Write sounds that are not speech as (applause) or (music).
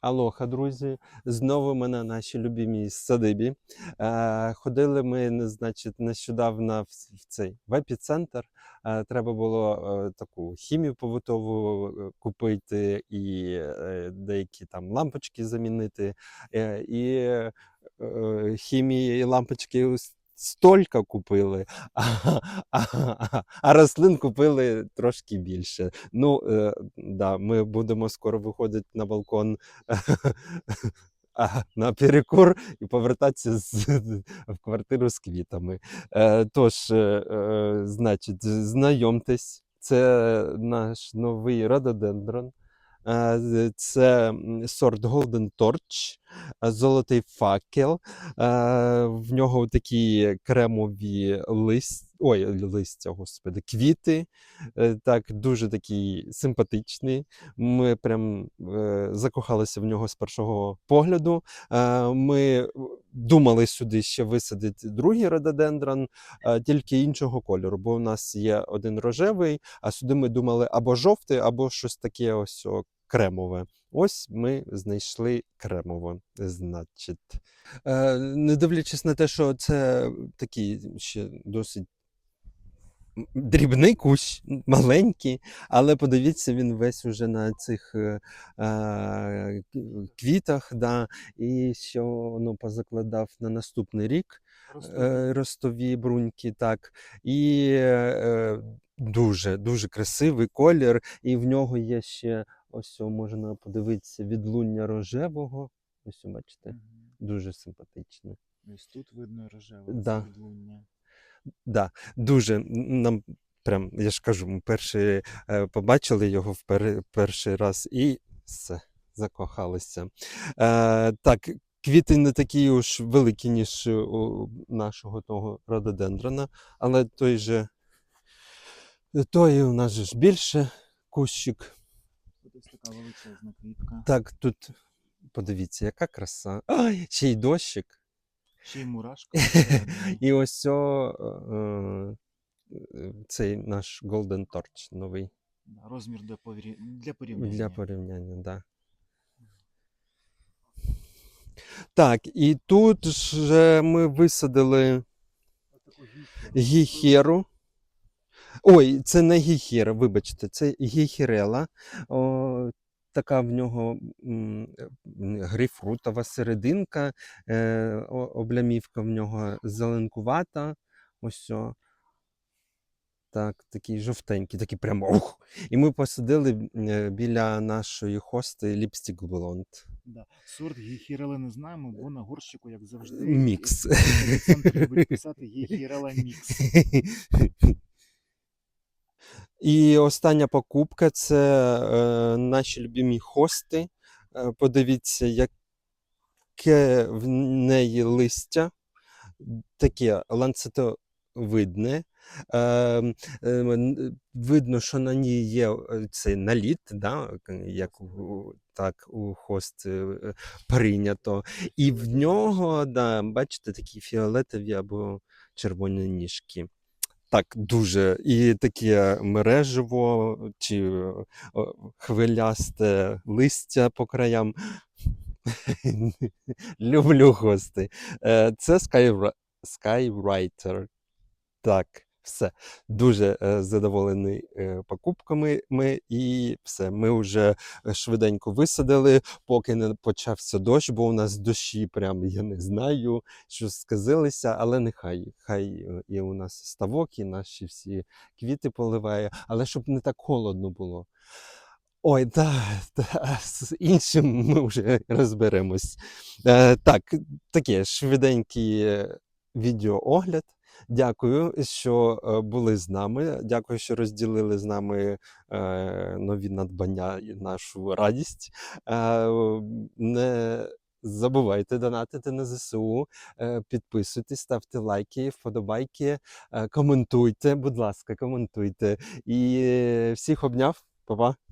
Алоха, друзі! Знову ми на нашій любимій садибі. Е, ходили ми, значить, нещодавно в, в цей в епіцентр. Е, треба було е, таку хімію побутову е, купити і е, деякі там лампочки замінити. Е, і е, хімії і лампочки стільки купили, а, а, а, а рослин купили трошки більше. Ну, е, да, ми будемо скоро виходити на балкон (laughs) на перекур і повертатися з, в квартиру з квітами. Е, тож, е, е, значить, знайомтесь, це наш новий рододендрон. Е, Це сорт Golden Torch, е, золотий факел. Е, В нього такі кремові лист... Ой, листя, господи, квіти. Так, дуже такий симпатичний. Ми прям закохалися в нього з першого погляду. Ми думали сюди ще висадити другий рододендрон, тільки іншого кольору, бо у нас є один рожевий, а сюди ми думали або жовтий, або щось таке ось кремове. Ось ми знайшли кремово, значить. Е, Не дивлячись на те, що це такий ще досить дрібний кущ, маленький, але подивіться, він весь уже на цих е, е, квітах, да, і що воно позакладав на наступний рік е, ростові бруньки, так. І е, дуже, дуже красивий колір, і в нього є ще ось можна подивитися відлуння рожевого. Ось бачите, Мгм. дуже симпатичне. Ось тут видно рожеве Да. відлуння. Да, дуже нам прям, я ж кажу, ми перші е, побачили його в пер, перший раз і все, закохалися. Е, так, квіти не такі уж великі, ніж у нашого того рододендрона, але той же той у нас же ж більше кущик. Ось така величезна квітка. Так, тут подивіться, яка краса. Ай, ще й дощик. Ще й мурашка. (laughs) І ось о, е, е, цей наш Golden Torch новий Розмір для, порі... для порівняння. для порівняння. Да. Так, і тут же ми висадили гіхеру. Ой, це не гіхера, вибачте, це гіхерела. О, така в нього грейпфрутова серединка, е, облямівка в нього зеленкувата. Ось. О. Так, такий жовтенький, такий прямо. Ух! І ми посадили е, біля нашої хости ліпстік блонд. Да. Сорт гіхірели не знаємо, бо на горщику, як завжди, Мікс. Олександр любить писати гіхірела мікс. (laughs) І остання покупка це е, наші любимі хости. Е, подивіться, яке в неї листя, таке ланцетовидне. Е, е, видно, що на ній є е, цей наліт, да, як у, так у хост е, прийнято. І в нього, да, бачите, такі фіолетові або червоні ніжки. Так, дуже. І таке мережево чи хвилясте листя по краям. (laughs) Люблю гости. Е, Це Skywriter. Так, все. Дуже е, задоволений е, покупками ми і все. Ми вже е, швиденько висадили, поки не почався дощ, бо у нас дощі прям я не знаю, що сказилися, але нехай. Хай і у нас ставок, і наші всі квіти поливає, але щоб не так холодно було. Ой, та, та, з іншим ми вже розберемось. Е, так, таке швиденький відеоогляд. Дякую, що е, були з нами. Дякую, що розділили з нами е, нові надбання і нашу радість. Е, не забувайте донатити на ЗСУ, підписуйтесь, ставте лайки, вподобайки, коментуйте, будь ласка, коментуйте. І всіх обняв, Па-па.